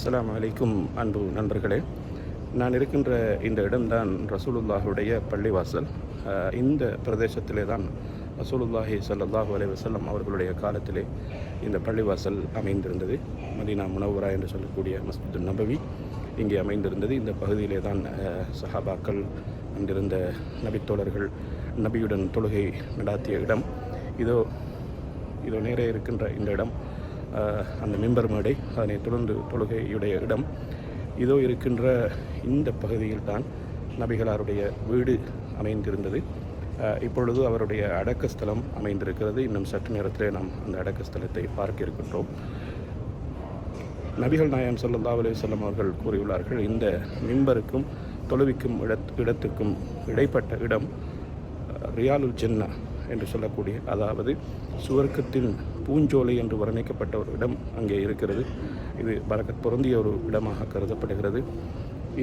அஸ்லாம் வலைக்கும் அன்பு நண்பர்களே. நான் இருக்கின்ற இந்த இடம்தான் ரசூலுல்லாஹுடைய பள்ளிவாசல். இந்த பிரதேசத்திலே தான் ரசூலுல்லாஹி சல்லாஹூ அலைஹி வசல்லம் அவர்களுடைய காலத்திலே இந்த பள்ளிவாசல் அமைந்திருந்தது. மதீனா முனவரா என்று சொல்லக்கூடிய மஸ்ஜிது நபவி இங்கே அமைந்திருந்தது. இந்த பகுதியிலே தான் சஹாபாக்கள் அங்கிருந்த நபித்தோழர்கள் நபியுடன் தொழுகை நடாத்திய இடம். இதோ இதோ நேரே இருக்கின்ற இந்த இடம். அந்த மெம்பர் மேடை அதனை தொடர்ந்து தொழுகையுடைய இடம். இதோ இருக்கின்ற இந்த பகுதியில் தான் நபிகளாருடைய வீடு அமைந்திருந்தது. இப்பொழுது அவருடைய அடக்கஸ்தலம் அமைந்திருக்கிறது. இன்னும் சற்று நேரத்திலே நாம் அந்த அடக்கஸ்தலத்தை பார்க்க இருக்கின்றோம். நபிகள் நாயம் ஸல்லல்லாஹு அலைஹி வஸல்லம் அவர்கள் கூறியுள்ளார்கள் இந்த மிம்பருக்கும் தொழுவிக்கும் இடத் இடத்துக்கும் இடைப்பட்ட இடம் ரியாலு ரியாலுல் ஜென்னா என்று சொல்லக்கூடிய அதாவது சுவர்க்கத்தின் பூஞ்சோலை என்று வர்ணிக்கப்பட்ட ஒரு இடம் அங்கே இருக்கிறது. இது பரக்கத் பொருந்திய ஒரு இடமாக கருதப்படுகிறது.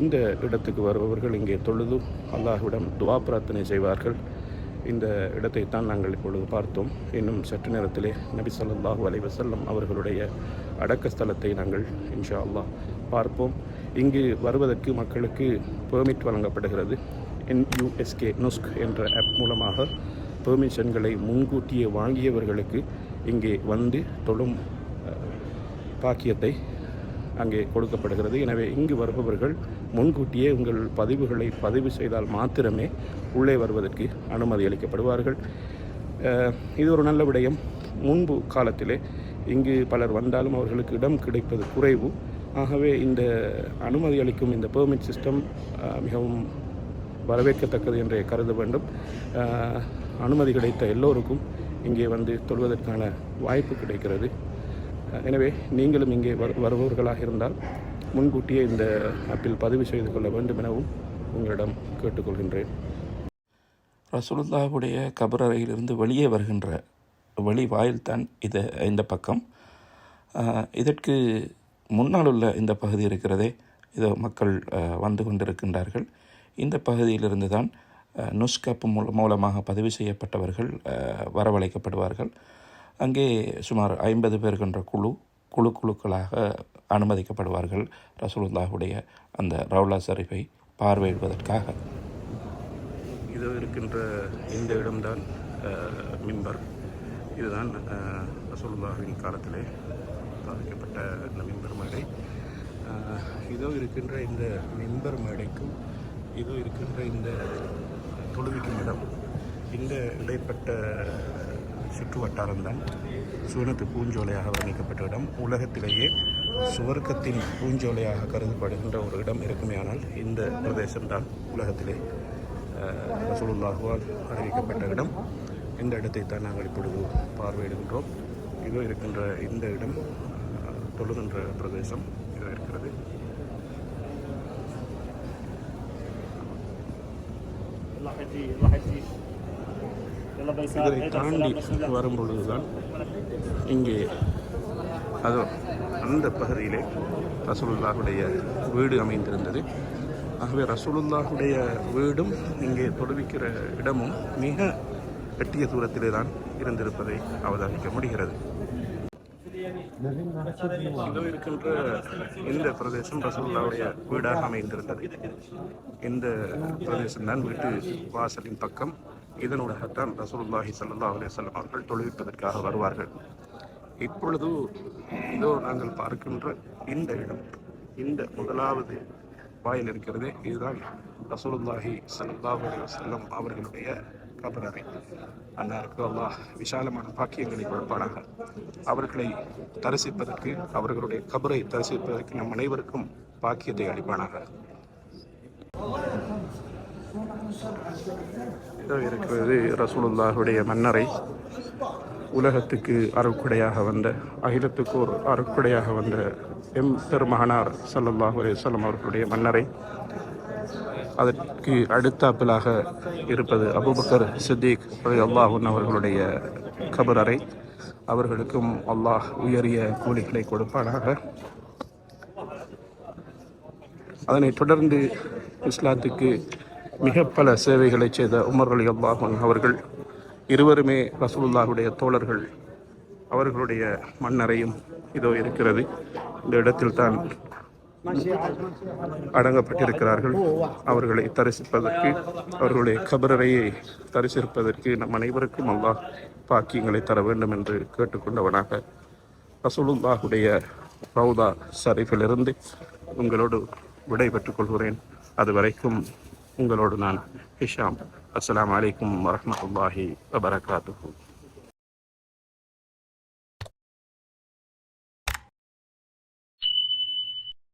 இந்த இடத்துக்கு வருபவர்கள் இங்கே தொழுது அல்லாஹ்விடம் துவா பிரார்த்தனை செய்வார்கள். இந்த இடத்தை தான் நாங்கள் இப்பொழுது பார்த்தோம். இன்னும் சற்று நேரத்திலே நபி சொல்லாஹு அலைவசல்லம் அவர்களுடைய அடக்க ஸ்தலத்தை நாங்கள் இன்ஷா அல்லாஹ் பார்ப்போம். இங்கு வருவதற்கு மக்களுக்கு பெர்மிட் வழங்கப்படுகிறது. என்யூஎஸ்கே நுஸ்க் என்ற ஆப் மூலமாக பெர்மிஷன்களை முன்கூட்டியே வாங்கியவர்களுக்கு இங்கே வந்து தொழும் பாக்கியத்தை அங்கே கொடுக்கப்படுகிறது. எனவே இங்கு வருபவர்கள் முன்கூட்டியே உங்கள் பதிவுகளை பதிவு செய்தால் மாத்திரமே உள்ளே வருவதற்கு அனுமதி அளிக்கப்படுவார்கள். இது ஒரு நல்ல விடயம். முன்பு காலத்திலே இங்கு பலர் வந்தாலும் அவர்களுக்கு இடம் கிடைப்பது குறைவு. ஆகவே இந்த அனுமதி அளிக்கும் இந்த பெர்மிட் சிஸ்டம் மிகவும் வரவேற்கத்தக்கது என்றே கருத வேண்டும். அனுமதி கிடைத்த எல்லோருக்கும் இங்கே வந்து தொழுவதற்கான வாய்ப்பு கிடைக்கிறது. எனவே நீங்களும் இங்கே வரு வருபவர்களாக இருந்தால் முன்கூட்டியே இந்த ஆப்பில் பதிவு செய்து கொள்ள வேண்டும் எனவும் உங்களிடம் கேட்டுக்கொள்கின்றேன். ரசூலுல்லாஹுடைய கபரறையிலிருந்து வெளியே வருகின்ற வழி வாயில்தான் இது இந்த பக்கம். இதற்கு முன்னால் உள்ள இந்த பகுதி இருக்கிறதே. இதோ மக்கள் வந்து கொண்டிருக்கின்றார்கள். இந்த பகுதியிலிருந்து தான் நுஸ்கப் மூல மூலமாக பதிவு செய்யப்பட்டவர்கள் வரவழைக்கப்படுவார்கள். அங்கே சுமார் ஐம்பது பேர் குழு குழு குழுக்களாக அனுமதிக்கப்படுவார்கள். ரசூலுல்லாஹுடைய அந்த ரவுலா ஷரீஃபை பார்வையிடுவதற்காக. இது இருக்கின்ற இந்த இடம்தான் மிம்பர். இதுதான் அஹ், ரசூலுல்லாஹின் காலத்திலே பாதிக்கப்பட்ட இந்த மிம்பர் மேடை. இதோ இருக்கின்ற இந்த மிம்பர் மேடைக்கும் இதோ இருக்கின்ற இந்த தொழுவிக்கும் இடம். இந்த இடைப்பட்ட சுற்று வட்டாரம்தான் சுவனத்து பூஞ்சோலையாக வர்ணிக்கப்பட்ட இடம். உலகத்திலேயே சுவர்க்கத்தின் பூஞ்சோலையாக கருதப்படுகின்ற ஒரு இடம் இருக்குமேயானால் இந்த பிரதேசம்தான் உலகத்திலே அஹ், ரசூலுல்லாஹுவால் அறிவிக்கப்பட்ட இடம். இந்த இடத்தை தான் நாங்கள் இப்பொழுது பார்வையிடுகின்றோம். இதோ இருக்கின்ற இந்த இடம் தொழுகின்ற பிரதேசம் இதோ இருக்கிறது. இதை தாண்டி வரும்பொழுதுதான் இங்கே அது அந்த பகுதியிலே ரசூலுல்லாஹுடைய வீடு அமைந்திருந்தது. ஆகவே ரசூலுல்லாஹுடைய வீடும் இங்கே தொழுவிக்கிற இடமும் மிக எட்டிய தூரத்திலே தான் இருந்திருப்பதை அவதானிக்க முடிகிறது. இதோ இருக்கின்ற இந்த பிரதேசம் ரசகுல்லாவுடைய வீடாக அமைந்திருந்தது. இந்த பிரதேசம் தான் வீட்டு வாசலின் பக்கம். இதனூடாகத்தான் ரசூலுல்லாஹி சல்லா அலைஹி சொல்லம் அவர்கள் தொழுவிப்பதற்காக வருவார்கள். இப்பொழுது இதோ நாங்கள் பார்க்கின்ற இந்த இடம் இந்த முதலாவது வாயில் இருக்கிறதே. இதுதான் ரசூலுல்லாஹி ஸல்லல்லாஹு அலைஹி அவர்களுடைய கபரறை அன்னாருக்கு அல்லாஹ் விசாலமான பாக்கியங்களை கொடுப்பானாக. அவர்களை தரிசிப்பதற்கு அவர்களுடைய கபரை தரிசிப்பதற்கு நம் அனைவருக்கும் பாக்கியத்தை அளிப்பானாக. இருக்கிறது ரசூலுல்லாஹுடைய மன்னரை. உலகத்துக்கு அருட்கொடையாக வந்த அகிலத்துக்கு ஒரு அருட்கொடையாக வந்த எம் பெருமகனார் ஸல்லல்லாஹு அலைஹி அவர்களுடைய மன்னரை. அதற்கு அடுத்தாப்பிலாக இருப்பது அபுபக்கர் சித்திக் அல்லாஹுன் அவர்களுடைய கபர் அறை அவர்களுக்கும் அல்லாஹ் உயரிய கூலிகளை கொடுப்பானாக. அதனைத் தொடர்ந்து இஸ்லாத்துக்கு மிக பல சேவைகளை செய்த உமர் அலி அல்லாஹன் அவர்கள் இருவருமே ரசூல்லாவுடைய தோழர்கள் அவர்களுடைய மண்ணறையும் இதோ இருக்கிறது. இந்த இடத்தில் தான் அடங்கப்பட்டிருக்கிறார்கள். அவர்களை தரிசிப்பதற்கு அவர்களுடைய கபரறையை தரிசிப்பதற்கு நம் அனைவருக்கும் அல்லாஹ் பாக்கியங்களை தர வேண்டும் என்று கேட்டுக்கொண்டவனாக ரசூலுல்லாஹுடைய ரவுதா சரிஃபிலிருந்து உங்களோடு விடை பெற்றுக் கொள்கிறேன். அது வரைக்கும் உங்களோடு நான் ஹிஷாம். அஸ்லாம் வலைக்கம் வரமத்துல்லாஹி வபரகாத்து